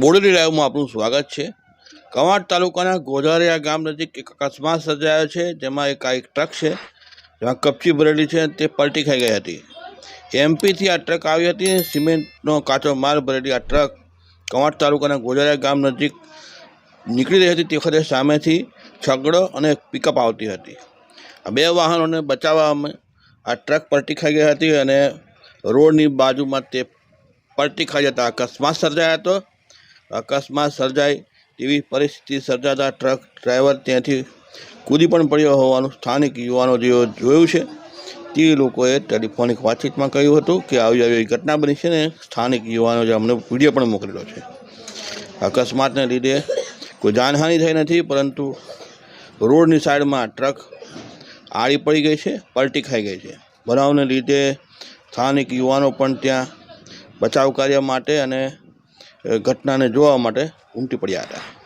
બોડેલી લાઈવમાં આપનું સ્વાગત છે. કવાંટ તાલુકાના ગોધારિયા ગામ નજીક એક અકસ્માત સર્જાયો છે, જેમાં એક આ એક ટ્રક છે, જેમાં કપચી ભરેલી છે તે પલટી ખાઈ ગઈ હતી. એમપીથી આ ટ્રક આવી હતી સિમેન્ટનો કાચો માલ ભરેલી આ ટ્રક કવાંટ તાલુકાના ગોધારિયા ગામ નજીક નીકળી રહી હતી. તે વખતે સામેથી છગડો અને પિકઅપ આવતી હતી. આ બે વાહનોને બચાવવામાં આ ટ્રક પલટી ખાઈ ગઈ હતી અને રોડની બાજુમાં તે પલટી ખાઈ જતા અકસ્માત સર્જાયો હતો. અકસ્માત સર્જાય તેવી પરિસ્થિતિ સર્જાતા ટ્રક ડ્રાઈવર ત્યાંથી કૂદી પણ પડ્યો હોવાનું સ્થાનિક યુવાનો જેઓ જોયું છે. તે લોકોએ ટેલિફોનિક વાતચીતમાં કહ્યું હતું કે આવી આવી ઘટના બની છે ને સ્થાનિક યુવાનો જે અમને વીડિયો પણ મોકલેલો છે. અકસ્માતને લીધે કોઈ જાનહાનિ થઈ નથી, પરંતુ રોડની સાઈડમાં ટ્રક આડી પડી ગઈ છે, પલટી ખાઈ ગઈ છે. બનાવને લીધે સ્થાનિક યુવાનો પણ ત્યાં બચાવ કાર્ય માટે અને ઘટનાને જોવા માટે ઉમટી પડ્યા હતા.